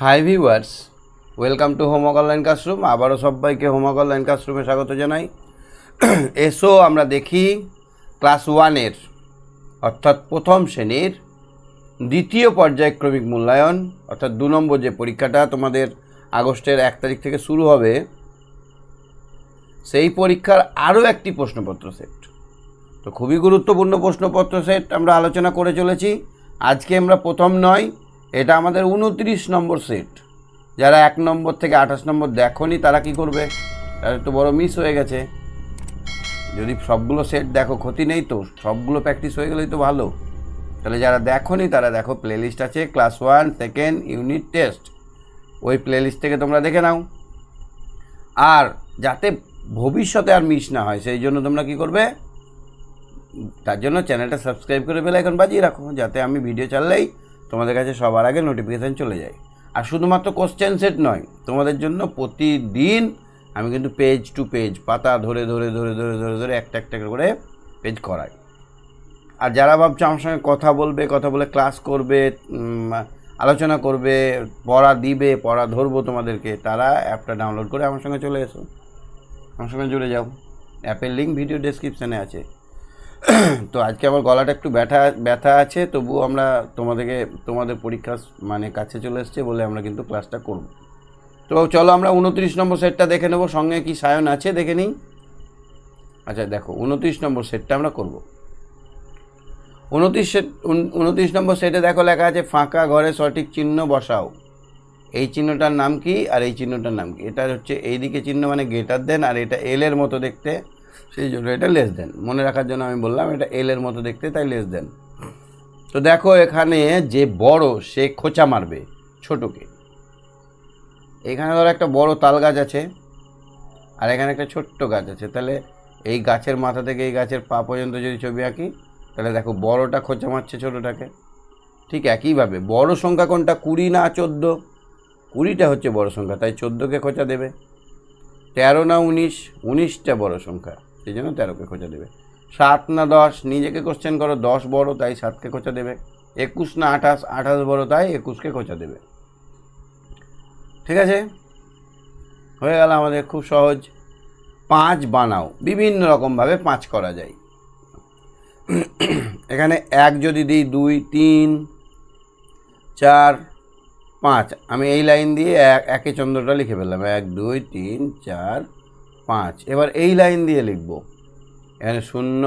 Hi viewers welcome to homework online classroom আবারও সবাইকে homework online ক্লাসরুমে স্বাগত জানাই। এসো আমরা দেখি ক্লাস ওয়ানের অর্থাৎ প্রথম শ্রেণির দ্বিতীয় পর্যায়ক্রমিক মূল্যায়ন, অর্থাৎ দু নম্বর যে পরীক্ষাটা তোমাদের আগস্টের এক তারিখ থেকে শুরু হবে, সেই পরীক্ষার আরও একটি প্রশ্নপত্র সেট। তো খুবই গুরুত্বপূর্ণ প্রশ্নপত্র সেট আমরা আলোচনা করে চলেছি। আজকে আমরা প্রথম নয় এটা আমাদের উনত্রিশ নম্বর সেট। যারা এক নম্বর থেকে আঠাশ নম্বর দেখনি, তারা কি করবে? তাদের তো বড় মিস হয়ে গেছে। যদি সবগুলো সেট দেখো, ক্ষতি নেই তো। সবগুলো প্র্যাকটিস হয়ে গেলেই তো ভালো। তাহলে যারা দেখনি, তারা দেখো প্লেলিস্ট আছে class one second unit test ওই প্লেলিস্ট থেকে তোমরা দেখে নাও। আর যাতে ভবিষ্যতে আর মিস না হয়, সেই জন্য তোমরা কি করবে? তার জন্য চ্যানেলটা সাবস্ক্রাইব করে বেল এখন বাজিয়ে রাখো, যাতে আমি ভিডিও চাললেই তোমাদের কাছে সবার আগে নোটিফিকেশান চলে যায়। আর শুধুমাত্র কোশ্চেন সেট নয়, তোমাদের জন্য প্রতিদিন আমি কিন্তু পেজ টু পেজ পাতা ধরে ধরে ধরে ধরে ধরে ধরে একটা একটা করে পেজ করাই। আর যারা ভাবছ আমার সঙ্গে কথা বলবে, কথা বলে ক্লাস করবে আলোচনা করবে, পড়া দিবে, পড়া ধরবো তোমাদেরকে, তারা অ্যাপটা ডাউনলোড করে আমার সঙ্গে চলে এসো। আমার সঙ্গে জুড়ে যাও। অ্যাপের লিঙ্ক ভিডিও ডেসক্রিপশানে আছে। তো আজকে আমার গলাটা একটু ব্যথা ব্যথা আছে, তবুও আমরা তোমাদেরকে, তোমাদের পরীক্ষা মানে কাছে চলে এসছে বলে আমরা কিন্তু ক্লাসটা করব। তো চলো আমরা উনত্রিশ নম্বর সেটটা দেখে নেব, সঙ্গে কি সায়ন আছে দেখে নিই? আচ্ছা দেখো, উনত্রিশ নম্বর সেটটা আমরা করব। উনত্রিশ সেট উনত্রিশ নম্বর সেটে দেখো লেখা আছে, ফাঁকা ঘরে সঠিক চিহ্ন বসাও। এই চিহ্নটার নাম কি? আর এই চিহ্নটার নাম কি? এটা হচ্ছে, এইদিকে চিহ্ন মানে গেটার দেন আর এটা এলের মতো দেখতে। সেই জন্য এটা লেস দেন মনে রাখার জন্য আমি বললাম, এটা এল এর মতো দেখতে, তাই লেস দেন তো দেখো এখানে যে বড়, সে খোঁচা মারবে ছোটকে। এখানে ধরো একটা বড় তাল গাছ আছে, আর এখানে একটা ছোট্ট গাছ আছে। তাহলে এই গাছের মাথা থেকে এই গাছের পা পর্যন্ত যদি ছবি আঁকি, তাহলে দেখো বড়টা খোঁচা মারছে ছোটোটাকে। ঠিক একইভাবে, বড় সংখ্যা কোনটা? কুড়ি না চোদ্দ? কুড়িটা হচ্ছে বড় সংখ্যা, তাই চোদ্দোকে খোঁচা দেবে। তেরো না উনিশ? উনিশটা বড় সংখ্যা। সেই জন্য তেরোকে খোঁচা দেবে। সাত না দশ, নিজেকে কোশ্চেন করো, দশ বড়, তাই সাতকে খোঁচা দেবে। একুশ না আঠাশ আঠাশ বড়, তাই একুশকে খোঁচা দেবে। ঠিক আছে? হয়ে গেল আমাদের খুব সহজ। পাঁচ বানাও। বিভিন্ন রকমভাবে পাঁচ করা যায়। এখানে এক যদি দিই, দুই, তিন, চার, পাঁচ। আমি এই লাইন দিয়ে এক, একে চন্দ্রটা লিখে ফেললাম। এক, দুই, তিন, চার পাঁচ। এবার এই লাইন দিয়ে লিখব। এখানে শূন্য,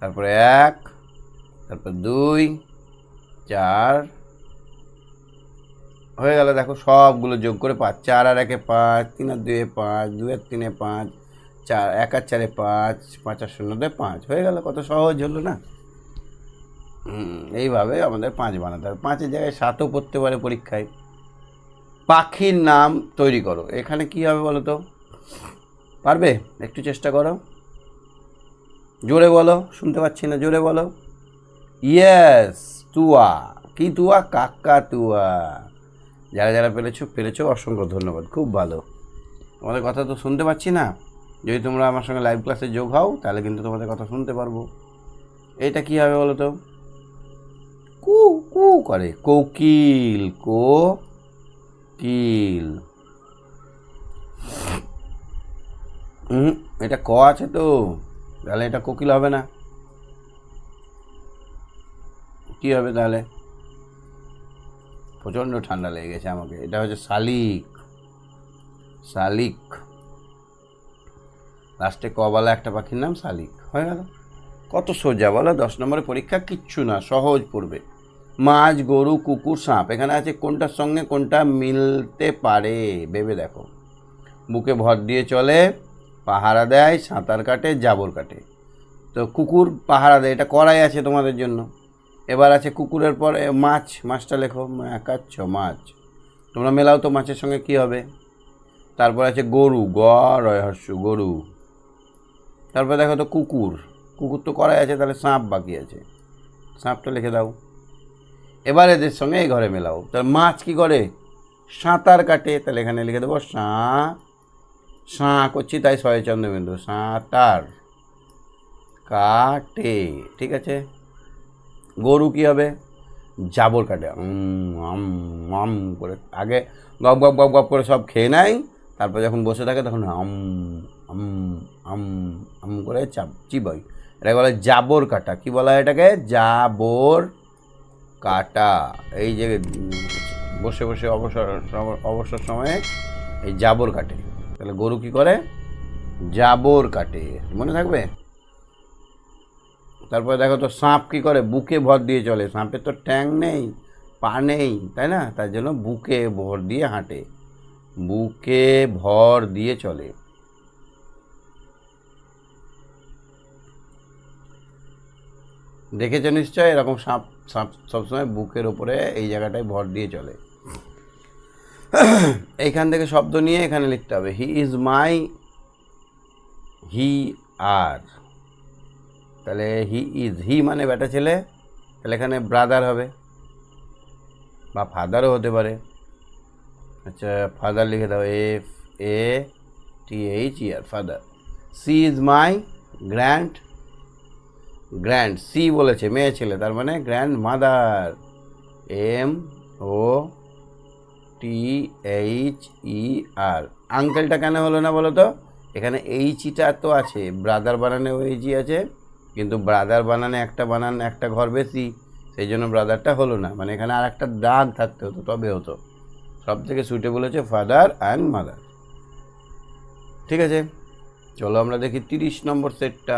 তারপরে এক, তারপর দুই, চার। হয়ে গেল, দেখো সবগুলো যোগ করে পাঁচ। চার আর একে পাঁচ, তিন আর দুয়ে পাঁচ দুই আর তিনে পাঁচ, চার, এক আর চারে পাঁচ পাঁচ আর শূন্য দুয়ে পাঁচ। হয়ে গেল, কত সহজ হলো না? এইভাবে আমাদের পাঁচ বানাতে হবে। পাঁচের জায়গায় সাতও পড়তে পারে পরীক্ষায়। পাখির নাম তৈরি করো। এখানে কি হবে বলো তো? পারবে? একটু চেষ্টা করো। জোরে বলো, শুনতে পাচ্ছি না, জোরে বলো। ইয়েস তুয়া। কি তুয়া? কাকা তুয়া। যারা যারা পেরেছ পেরেছ, অসংখ্য ধন্যবাদ, খুব ভালো। তোমাদের কথা তো শুনতে পাচ্ছি না। যদি তোমরা আমার সঙ্গে লাইভ ক্লাসে যোগ হও, তাহলে কিন্তু তোমাদের কথা শুনতে পারব। এটা কি হবে বলো তো? কু কু করে। কোকিল কো কিল হুম, এটা ক আছে তো। তাহলে এটা কোকিল হবে না। কি হবে তাহলে? প্রচণ্ড ঠান্ডা লেগে গেছে আমাকে। এটা হচ্ছে শালিক। শালিক। লাস্টে কবালা একটা পাখির নাম শালিক। হয়ে গেল। কত সোজা বলো, দশ নম্বরের পরীক্ষা কিচ্ছু না, সহজ পড়বে। মাছ, গরু, কুকুর, সাপ, এখানে আছে কোনটার সঙ্গে কোনটা মিলতে পারে? ভেবে দেখো। বুকে ভর দিয়ে চলে। পাহারা দেয়, সাঁতার কাটে, জাবর কাটে। তো কুকুর পাহারা দেয়, এটা করাই আছে তোমাদের জন্য। এবার আছে কুকুরের পরে মাছ, মাছটা লেখো, একাচ্ছ মাছ। তোমরা মেলাও তো মাছের সঙ্গে কি হবে? তারপর আছে গরু, গ রহস্য গরু। তারপর দেখো তো কুকুর। কুকুর তো করাই আছে, তাহলে সাপ বাকি আছে। সাপটা লিখে দাও। এবার এদের সঙ্গে এই ঘরে মেলাও। তাহলে মাছ কি করে? সাঁতার কাটে, তাহলে এখানে লিখে দেবো সাঁ সাঁ করছি তাই ছয় চন্দ্রবিন্দু সাঁতার কাটে, ঠিক আছে? গরু কি হবে? জাবর কাটে আম করে। আগে গপ গপ গপ গপ করে সব খেয়ে নেয়, তারপর যখন বসে থাকে তখন আম আম আম আম করে চাপ, চিবাই। এটাকে বলে জাবর কাটা। কি বলা হয় এটাকে? জাবর কাটা। এই যে বসে বসে অবসর অবসর সময়ে এই জাবর কাটে। তাহলে গরু কি করে? জাবর কাটে। মনে থাকবে? তারপরে দেখো তো সাঁপ কি করে? বুকে ভর দিয়ে চলে। সাপের তো ট্যাং নেই, পা নেই, তাই না? তার জন্য বুকে ভর দিয়ে হাঁটে। বুকে ভর দিয়ে চলে। দেখেছ নিশ্চয়? এরকম সাপ সাপ সবসময় বুকের ওপরে এই জায়গাটায় ভর দিয়ে চলে। এইখান থেকে শব্দ নিয়ে এখানে লিখতে হবে হি ইজ মাই হি আর তাহলে হি ইজ হি মানে বেটা ছেলে, তাহলে এখানে ব্রাদার হবে, বা ফাদারও হতে পারে। আচ্ছা ফাদার লিখে দাও F A T H E R father she is my grand grand she বলেছে, মেয়ে ছেলে, তার মানে grand mother M O T H E R আঙ্কেলটা কেন হলো না বলো তো? এখানে এইচইটা তো আছে ব্রাদার বানানে এইচই আছে, কিন্তু ব্রাদার বানানে একটা বানান, একটা ঘর বেশি, সেই জন্য ব্রাদারটা হলো না। মানে এখানে আর একটা দাগ থাকতে হতো তবে হতো। সব থেকে সুইটেবল হচ্ছে ফাদার অ্যান্ড মাদার ঠিক আছে? চলো আমরা দেখি তিরিশ নম্বর সেটটা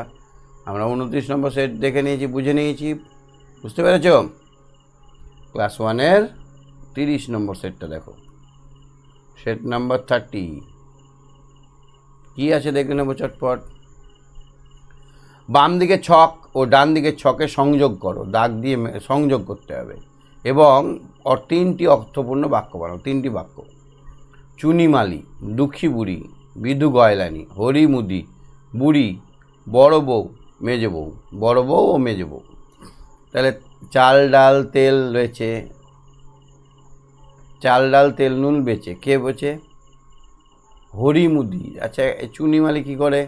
আমরা উনত্রিশ নম্বর সেট দেখে নিয়েছি, বুঝে নিয়েছি। বুঝতে পেরেছ? ক্লাস ওয়ানের তিরিশ নম্বর সেটটা দেখো। Set number thirty. কী আছে দেখে নেব চটপট। বাম দিকে ছক ও ডান দিকে ছকে সংযোগ করো। দাগ দিয়ে সংযোগ করতে হবে। এবং তিনটি অর্থপূর্ণ বাক্য বানাও। তিনটি বাক্য। চুনিমালি দুঃখী বুড়ি, বিধু গয়লানি, হরি মুদি, বুড়ি, বড় বউ, মেজ বউ। বড় বউ ও মেজ বউ। তাহলে চাল, ডাল, তেল রয়েছে। চাল ডাল, তেল নুন বেচে, কে বেচে হরি মুদি। আচ্ছা চুনিমালি কী করে?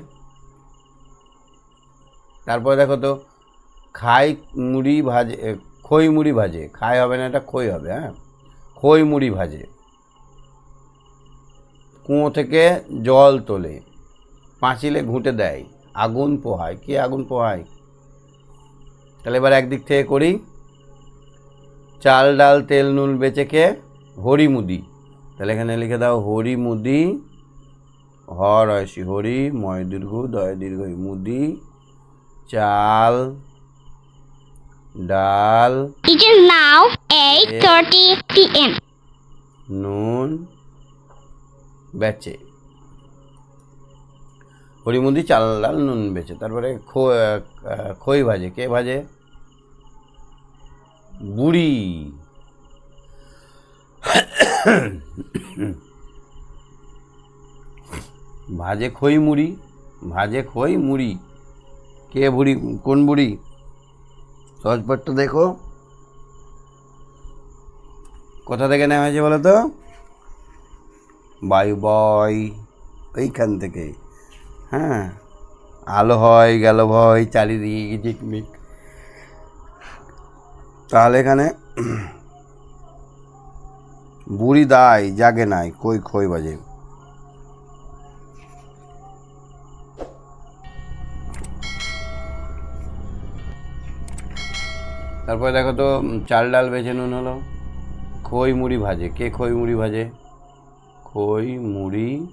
তারপরে দেখো তো, খাই মুড়ি ভাজে খই মুড়ি ভাজে। খাই হবে না এটা খই হবে হ্যাঁ? খই মুড়ি ভাজে। কুয়ো থেকে জল তোলে, পাঁচিলে ঘুঁটে দেয়, আগুন পোহায়। কে আগুন পোহায়? তাহলে এবার একদিক থেকে করি। চাল ডাল, তেল নুন বেচে কে হরি মুদি তাহলে এখানে লিখে দাও হরি মুদি হর হয়সি হরি ময় দীর্ঘ দয় দীর্ঘ মুদি চাল ডাল It is now 8:30 p.m. নুন বেচে। হরিমুদি চাল ডাল নুন বেচে। তারপরে খো- খই ভাজে। কে ভাজে? বুড়ি। ভাজে খই মুড়ি ভাজে খই মুড়ি। কে বুড়ি কোন বুড়ি? সহজপাঠটা দেখো। কোথা থেকে নেওয়া হয়েছে বলো তো? বায়ু বয় ওইখান থেকে। হ্যাঁ আলো হয় গেল ভয় চারিদিকে ঝিকমিক তাহলে এখানে বুড়ি দায়, জাগে নাই, কই খই বাজে। তারপরে দেখো তো চাল ডাল বেছে নুন হলো। খই মুড়ি ভাজে। কে খই মুড়ি ভাজে? খই মুড়ি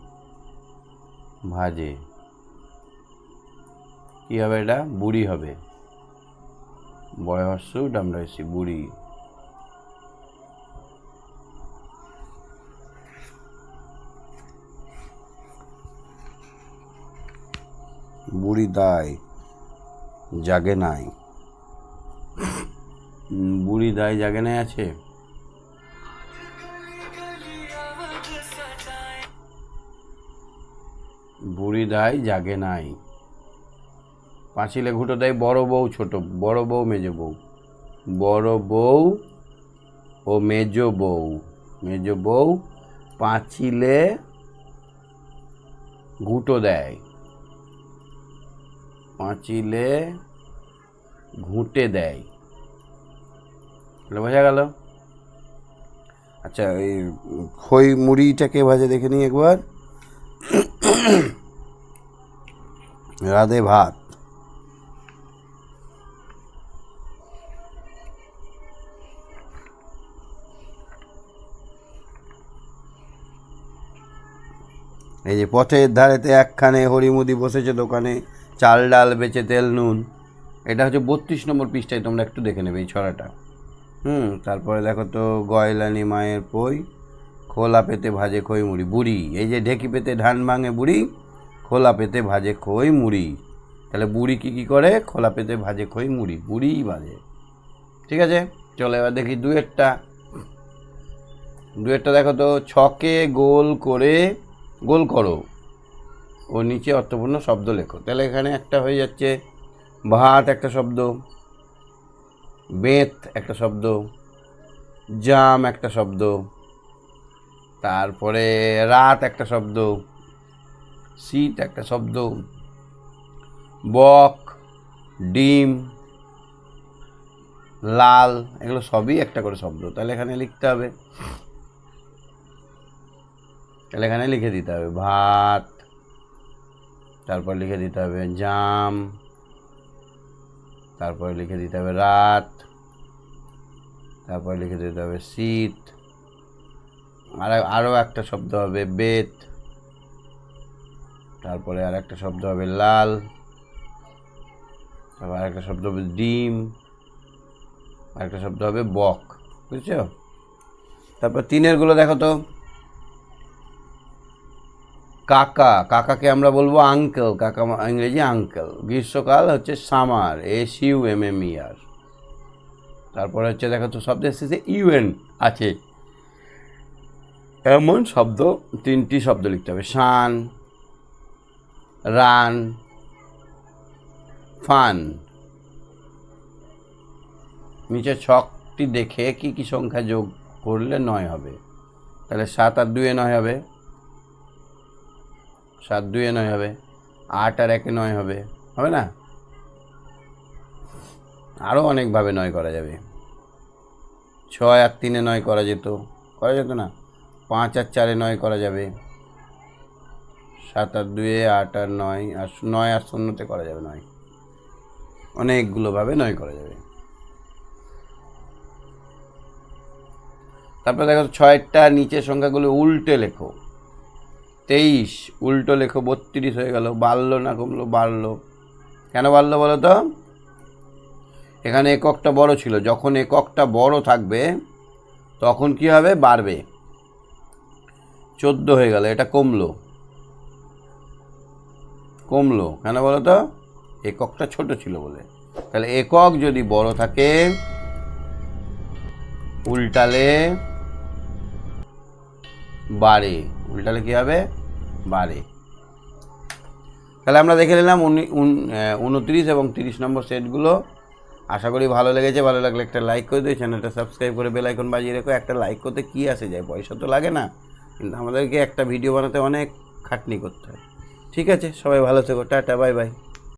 ভাজে। কী হবে এটা? বুড়ি হবে। বয়স ডামরাইসি বুড়ি। বুড়ি দায় জাগে নাই। বুড়ি দায় জাগে নাই আছে? বুড়ি দায় জাগে নাই। পাঁচিলে ঘুটো দেয় বড় বউ ছোট, বড় বউ মেজ বউ। বড় বউ ও মেজ বউ। মেজ বউ পাঁচিলে ঘুটো দেয়। পাঁচিলে ঘুঁটে দেয়। এটা বোঝা গেল? আচ্ছা এই খই মুড়িটাকে ভাজে দেখে নিই একবার। রাধে ভাত। এই যে পথের ধারেতে একখানে হরিমুদি বসেছে দোকানে। চাল, ডাল, বেচে তেল, নুন। এটা হচ্ছে বত্রিশ নম্বর পৃষ্ঠায়, তোমরা একটু দেখে নেবে এই ছড়াটা। হুম, তারপরে দেখো তো, গয়লানি মায়ের পই, খোলা পেতে ভাজে খই মুড়ি, বুড়ি। এই যে ঢেকি পেতে ধান ভাঙে বুড়ি, খোলা পেতে ভাজে খই মুড়ি। তাহলে বুড়ি কী কী করে? খোলা পেতে ভাজে খই মুড়ি বুড়িই বাজে ঠিক আছে? চলো এবার দেখি দুয়েরটা। দুয়েরটা দেখো তো, ছকে গোল করে, গোল করো। ও নিচে অর্থপূর্ণ শব্দ লেখো। তাহলে এখানে একটা হয়ে যাচ্ছে ভাত একটা শব্দ, বেত একটা শব্দ, জাম একটা শব্দ, তারপরে রাত একটা শব্দ, শীত একটা শব্দ, বক, ডিম, লাল, এগুলো সবই একটা করে শব্দ। তাহলে এখানে লিখতে হবে, তাহলে এখানে লিখে দিতে হবে, ভাত তারপর লিখে দিতে হবে জাম, তারপরে লিখে দিতে হবে রাত, তারপরে লিখে দিতে হবে শীত, আর আরও একটা শব্দ হবে বেত, তারপরে আর একটা শব্দ হবে লাল, তারপর আরেকটা শব্দ হবে ডিম, আরেকটা শব্দ হবে বক, বুঝছ? তারপর তিনেরগুলো দেখো তো। কাকা, কাকাকে আমরা বলব আঙ্কেল কাকা ইংরেজি আঙ্কেল গ্রীষ্মকাল হচ্ছে summer S U M M R তারপরে হচ্ছে দেখো তো শব্দের শেষে ইউএন আছে। এমন শব্দ, তিনটি শব্দ লিখতে হবে। Sun, run, fun. নিচে ছকটি দেখে কি কি সংখ্যা যোগ করলে নয় হবে। তাহলে সাত আর দুয়ে নয় হবে। সাত দুয়ে নয় হবে, আট আর একে নয় হবে হবে না? আরও অনেকভাবে নয় করা যাবে। ছয় আর তিনে নয় করা যেত করা যেত না। পাঁচ আর চারে নয় করা যাবে। সাত আর দুয়ে আট আর নয় আর নয় আর শূন্যতে করা যাবে নয়। অনেকগুলোভাবে নয় করা যাবে। তারপরে দেখো ছয়টা নিচের সংখ্যাগুলো উল্টে লেখো। তেইশ, উল্টো লেখো বত্রিশ হয়ে গেল, বাড়লো না কমলো, বাড়লো। কেন বাড়লো বলো তো? এখানে এককটা বড় ছিল, যখন এককটা বড় থাকবে, তখন কি হবে? বাড়বে। চোদ্দ হয়ে গেল, এটা কমলো। কমলো, কেন বলো তো? এককটা ছোট ছিল বলে। তাহলে একক যদি বড় থাকে, উল্টালে বাড়ে। উল্টালে কী হবে? বাড়ে। তাহলে আমরা দেখে নিলাম উনি- উন- উনত্রিশ এবং তিরিশ নম্বর সেটগুলো। আশা করি ভালো লেগেছে। ভালো লাগলে একটা লাইক করে দিও, চ্যানেলটা সাবস্ক্রাইব করে বেল আইকন বাজিয়ে রেখো। একটা লাইক করতে কী আসে যায়? পয়সা তো লাগে না। কিন্তু আমাদেরকে একটা ভিডিও বানাতে অনেক খাটনি করতে হয়। ঠিক আছে? সবাই ভালো থেকো। Tata, bye bye.